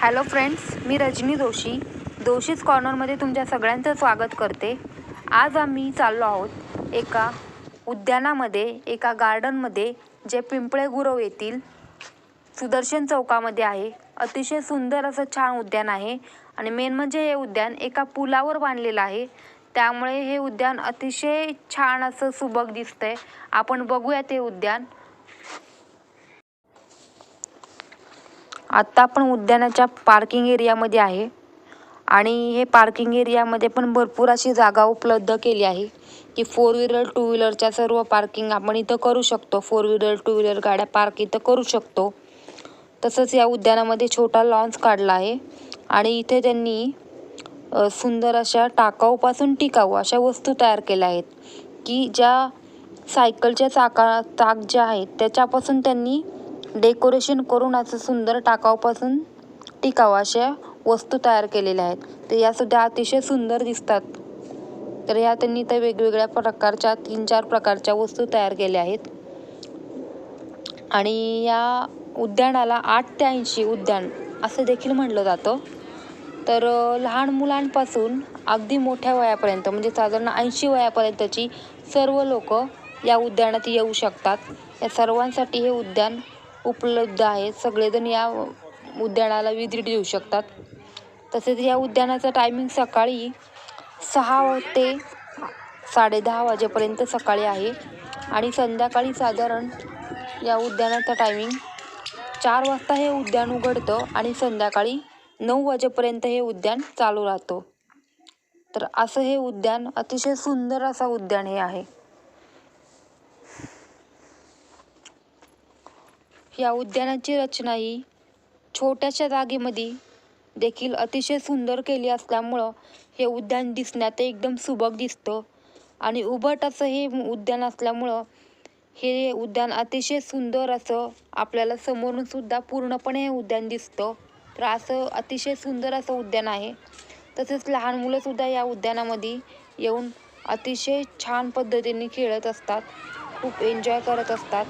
Hello friends मी रजनी जोशी. जोशीज कॉर्नरमध्ये तुमच्या सगळ्यांचं स्वागत करते. आज आम्ही चाललो आहोत एका उद्यानामध्ये एका गार्डनमध्ये जे पिंपळे गुरव येथील सुदर्शन चौकामध्ये आहे. अतिशय सुंदर असं छान उद्यान आहे. आणि मेन म्हणजे हे उद्यान एका पुलावर बांधलेलं आहे. त्यामुळे हे उद्यान अतिशय छान असं सुबक दिसतंय. आपण बघूया ते उद्यान. आत्ता आपण उद्यानाच्या पार्किंग एरियामध्ये आहे. आणि हे पार्किंग एरियामध्ये पण भरपूर अशी जागा उपलब्ध केली आहे. की फोर व्हीलर टू व्हीलरच्या सर्व पार्किंग आपण इथं करू शकतो. फोर व्हीलर टू व्हीलर गाड्या पार्क इथं करू शकतो. तसंच या उद्यानामध्ये छोटा लॉन्स काढला आहे. आणि इथे त्यांनी सुंदर अशा टाकाऊपासून टिकाऊ अशा वस्तू तयार केल्या आहेत. की ज्या सायकलच्या चाका चाक ज्या आहेत त्याच्यापासून त्यांनी डेकोरेशन करून असं सुंदर टाकाऊपासून टिकाऊ अशा वस्तू तयार केलेल्या आहेत. तर यासुद्धा अतिशय सुंदर दिसतात. तर ह्या त्यांनी त्या वेगवेगळ्या प्रकारच्या तीन चार प्रकारच्या वस्तू तयार केल्या आहेत. आणि या उद्यानाला आठ ते ऐंशी उद्यान असं देखील म्हटलं जातं. तर लहान मुलांपासून अगदी मोठ्या वयापर्यंत म्हणजे साधारण ऐंशी वयापर्यंतची सर्व लोक या उद्यानात येऊ शकतात. या सर्वांसाठी हे उद्यान उपलब्ध आहेत. सगळेजण या उद्यानाला विजिट देऊ शकतात. तसेच या उद्यानाचं टायमिंग सकाळी सहा ते साडेदहा वाजेपर्यंत सकाळी आहे. आणि संध्याकाळी साधारण या उद्यानाचं टायमिंग चार वाजता हे उद्यान उघडतं आणि संध्याकाळी नऊ वाजेपर्यंत हे उद्यान चालू राहतं. तर असं हे उद्यान अतिशय सुंदर असं उद्यान हे आहे. या उद्यानाची रचना ही छोट्याशा जागेमध्ये देखील अतिशय सुंदर केली असल्यामुळं हे उद्यान दिसण्यात एकदम सुबक दिसतं. आणि उभट असं हे उद्यान असल्यामुळं हे उद्यान अतिशय सुंदर असं आपल्याला समोरून सुद्धा पूर्णपणे हे उद्यान दिसतं. तर असं अतिशय सुंदर असं उद्यान आहे. तसेच लहान मुलंसुद्धा या उद्यानामध्ये येऊन अतिशय छान पद्धतीने खेळत असतात. खूप एन्जॉय करत असतात.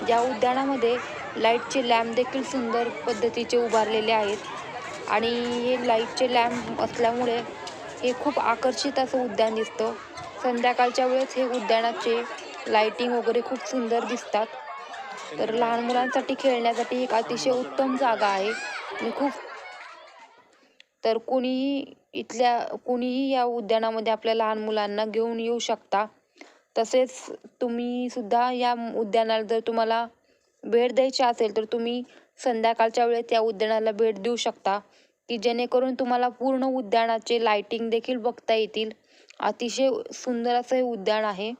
या उद्यानामध्ये लाईटचे लॅम्प देखील सुंदर पद्धतीचे उभारलेले आहेत आणि हे लाईटचे लॅम्प असल्यामुळे हे खूप आकर्षित असं उद्यान दिसतं. संध्याकाळच्या वेळेस हे उद्यानाचे लाईटिंग वगैरे खूप सुंदर दिसतात. तर लहान मुलांसाठी खेळण्यासाठी एक अतिशय उत्तम जागा आहे. आणि खूप तर कोणीही इथल्या कोणीही या उद्यानामध्ये आपल्या लहान मुलांना घेऊन येऊ शकता. तसेच तुम्ही सुद्धा या उद्यानाला जर तुम्हाला भेट द्यायची असेल तर तुम्ही संध्याकाळच्या वेळेत या उद्यानाला भेट देऊ शकता की जेणेकरून तुम्हाला पूर्ण उद्यानाचे लाइटिंग देखील बघता येतील. अतिशय सुंदर असं हे उद्यान आहे.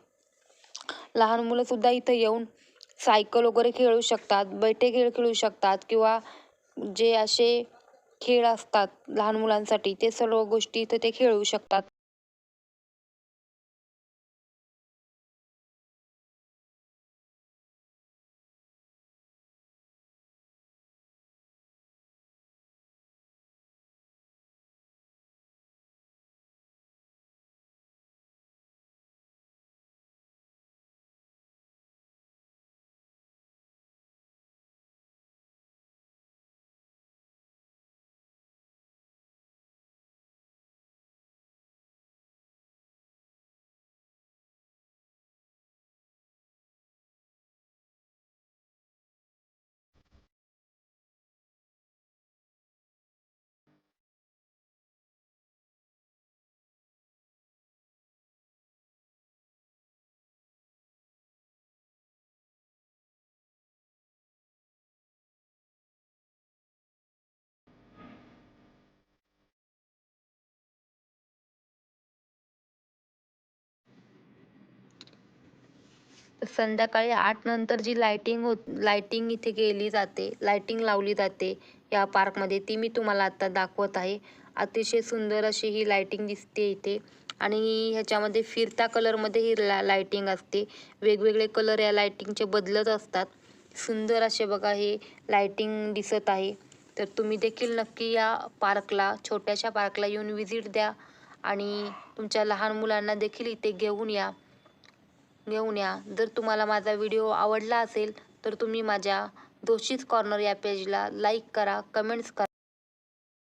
लहान मुलंसुद्धा इथं येऊन सायकल वगैरे खेळू शकतात बैठे खेळ खेळू शकतात किंवा जे असे खेळ असतात लहान मुलांसाठी ते सर्व गोष्टी इथं ते खेळू शकतात. संध्याकाळी आठ नंतर जी लाइटिंग होत लाइटिंग इथे केली जाते लाइटिंग लावली जाते या पार्कमध्ये ती मी तुम्हाला आता दाखवत आहे. अतिशय सुंदर अशी ही लाइटिंग दिसते इथे. आणि ह्याच्यामध्ये फिरत्या कलरमध्ये ही ला लाइटिंग असते. वेगवेगळे कलर या लाइटिंगचे बदलत असतात. सुंदर असे बघा हे लाइटिंग दिसत आहे. तर तुम्ही देखील नक्की या पार्कला छोट्याशा पार्कला येऊन व्हिजिट द्या. आणि तुमच्या लहान मुलांना देखील इथे घेऊन या. घेऊन या. जर तुम्हाला माझा व्हिडिओ आवडला असेल तर तुम्ही माझ्या दोषीच कॉर्नर या पेजला लाईक करा कमेंट्स करा.